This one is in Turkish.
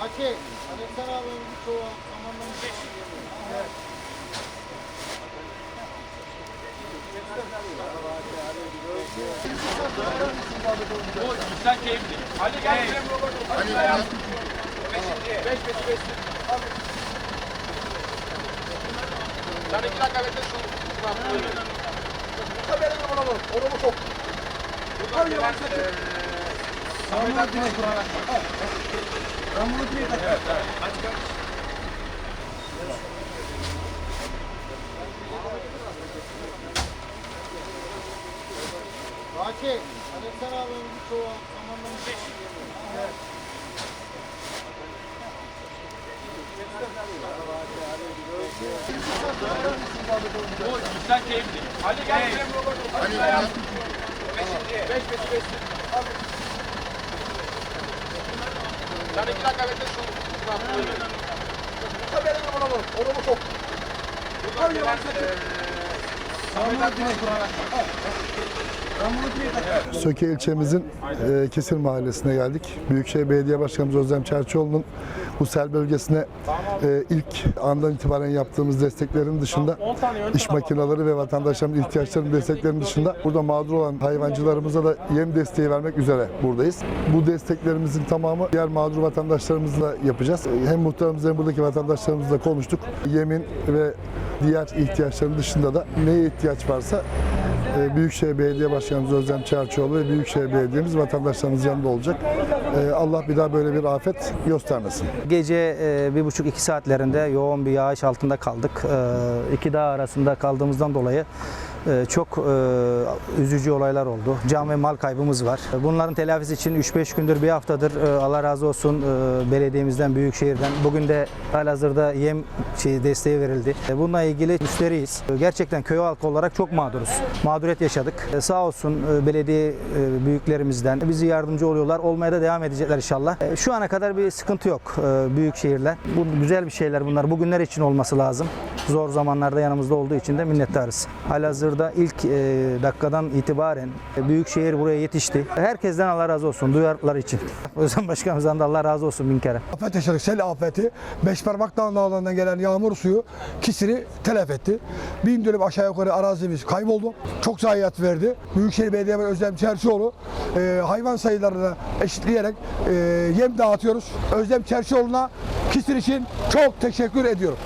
Baki, Aleksan abinin çoğu zamanlamış. Evet. O güzel keyifli. Ali gel. Ali gel. Beşinci. Beş beş beş. Sen iki dakika bekle şu. Tabii elini buna vur. Onu mu sok? Yukarı yavaş. Samet direkt kurana. Ben bunu direkt Evet, evet. Aç kaç. Baki, Aleksan abinin çoğu zamanlamış. Evet. Güzel keyifli. Ali gel. Ali gel. Beş beş beş. Sen iki dakika bekle şu. Tabii elini buna vur. Onu mu sok? Yukarı yavaş çek. Samet direkt Söke ilçemizin e, Kesir Mahallesi'ne geldik. Büyükşehir Belediye Başkanımız Özlem Çerçioğlu'nun bu sel bölgesine e, ilk andan itibaren yaptığımız desteklerin dışında iş makineleri ve vatandaşlarımızın ihtiyaçlarının desteklerinin dışında burada mağdur olan hayvancılarımıza da yem desteği vermek üzere buradayız. Bu desteklerimizin tamamı diğer mağdur vatandaşlarımızla yapacağız. Hem muhtarımızla hem buradaki vatandaşlarımızla konuştuk. Yemin ve diğer ihtiyaçların dışında da neye ihtiyaç varsa e, Büyükşehir Belediye Başkanımız Özlem Çerçioğlu ve Büyükşehir Belediyemiz vatandaşlarımız yanında olacak. E, Allah bir daha böyle bir afet göstermesin. Gece e, bir buçuk iki saatlerinde yoğun bir yağış altında kaldık. E, iki dağ arasında kaldığımızdan dolayı çok e, üzücü olaylar oldu. Can ve mal kaybımız var. Bunların telafisi için 3-5 gündür bir haftadır e, Allah razı olsun e, belediyemizden, büyükşehirden. Bugün de halihazırda yem şey, desteği verildi. Bununla ilgili müşteriyiz. Gerçekten köy halkı olarak çok mağduruz. Mağduriyet yaşadık. Sağ olsun belediye büyüklerimizden bizi yardımcı oluyorlar. Olmaya da devam edecekler inşallah. Şu ana kadar bir sıkıntı yok büyük şehirler. Bu güzel bir şeyler bunlar. Bugünler için olması lazım. Zor zamanlarda yanımızda olduğu için de minnettarız. Halihazırda ilk e, dakikadan itibaren e, büyük şehir buraya yetişti. Herkesten Allah razı olsun duyarlar için. Özlem Başkanımızdan da Allah razı olsun bin kere. Afet yaşadık, sel afeti. Beşparmak Dağı'ndan gelen yağmur suyu Kisir'i telef etti. Bin dönüm aşağı yukarı arazimiz kayboldu. Çok zayiat verdi. Büyükşehir Belediye Başkanı Özlem Çerçioğlu e, hayvan sayılarını eşitleyerek e, yem dağıtıyoruz. Özlem Çerçioğlu'na Kisir için çok teşekkür ediyorum.